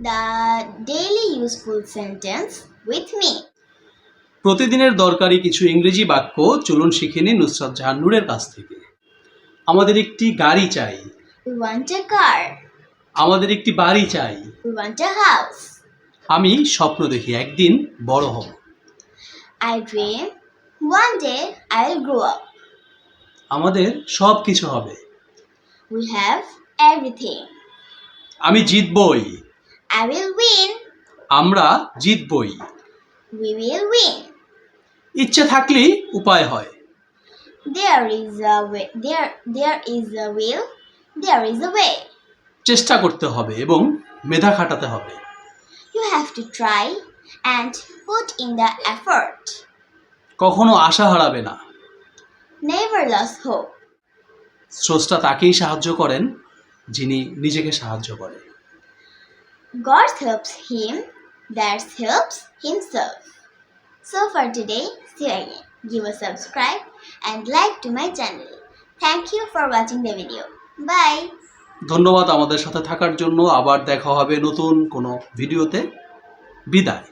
The daily useful sentence with me. প্রতিদিনের দরকারি কিছু ইংরেজি বাক্য চলুন শিখে নিন নুসরাত জাহান নূরের কাছ থেকে আমাদের একটি গাড়ি চাই want a car. আমাদের একটি বাড়ি চাই want a house. আমি স্বপ্ন দেখি একদিন বড় হব I dream one day I'll grow up. আমাদের সব কিছু হবে। উই হ্যাভ এভরিথিং আমি জিতবই। আই উইল উইন আমরা জিতবই। উই উইল উইন ইচ্ছে থাকলেই উপায় হয়। There is a there there is a will there is a way চেষ্টা করতে হবে এবং মেধা খাটাতে হবে। You have to try and put in the effort কখনো আশা হারাবে না। Never lose hope. স্রষ্টা তাকেই সাহায্য করেন যিনি নিজেকে সাহায্য করেন God helps him that helps himself. So for today, see you again. Give a subscribe and like to my channel. Thank you for watching the video. Bye. ধন্যবাদ আমাদের সাথে থাকার জন্য আবার দেখা হবে নতুন কোনো ভিডিওতে বিদায়